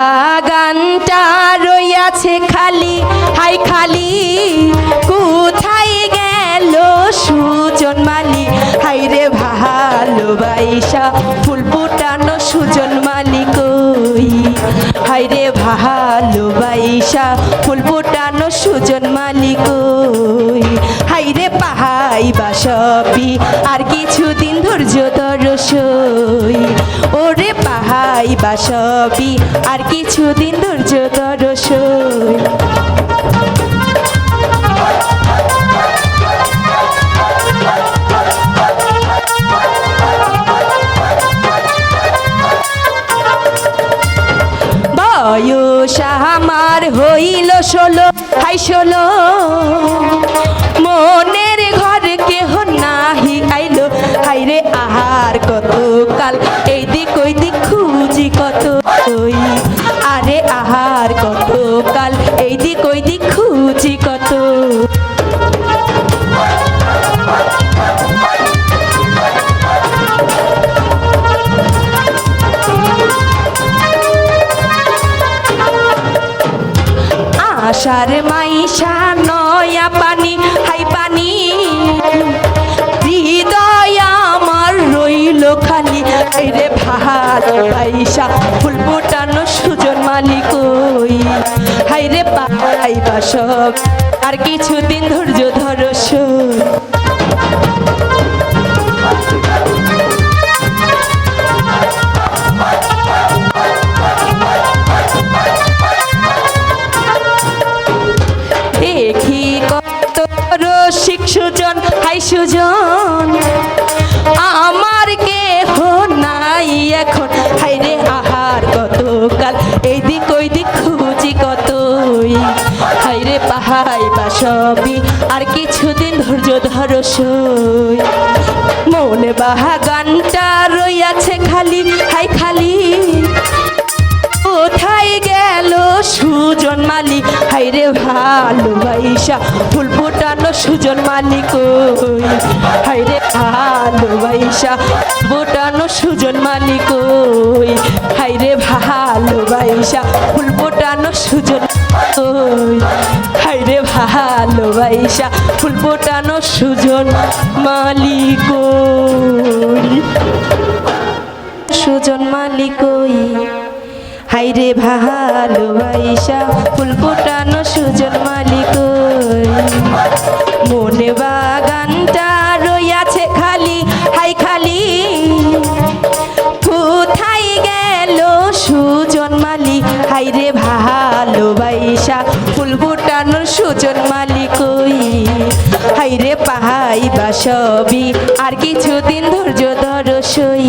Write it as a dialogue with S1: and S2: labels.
S1: বাগানটা রইয়াছে খালি, হাই খালি। কোথায় গেল সুজন মালি? হাই রে ভালোবাইসা ফুল ফুটানো সুজন মালি কই? হাই রে ভালোবাইসা ফুল ফুটানো সুজন মালি কই? হাই রে পাহাই বাসবি আর কিছুদিন ধৈর্য ওরে পাহাই বাসবি আর কিছুদিন ধৈর্য ধর সই। বয়স আমার হইল ষোলো হাই ষোলো। এই দিক ওই দিক, খুঁজি কত? আশার মাইশা নয়া পানি, হাই পানি। হৃদয় আমার রইল খালি। রে ভালোবাইসা ফুল ফোটানো সব, আর কিছুদিন ধৈর্য ধরো সই। দেখি কত রসিক হাই সুজন আমার কে নাই এখন হাই রে আহার কত কাল এই সবই আর কিছুদিন ধৈর্য ধর সই। মনে বাহা গানটা রইয়াছে খালি, হাই খালি। কোথায় গেল সুজন মালিক? হাইরে ভালোবাইসা ফুল ফোটানো সুজন মালিক ওই। হাইরে ভালোবাইসা ফোটানো সুজন মালিক ওই। হাইরে ভালোবাইসা ফুল ফোটানো সুজন ওই, হাইরে ভালোবাইসা ফুল ফোটানো সুজন মালিক সুজন মালিক ওই হাইরে ভালোবাইসা ফুল ফোটানো সুজন মালিক ভালোবাইসা ফুল ফুটানোর সুজন মালিক হাই হাইরে পাহাই বা সবই, আর কিছুদিন ধৈর্য ধর সই।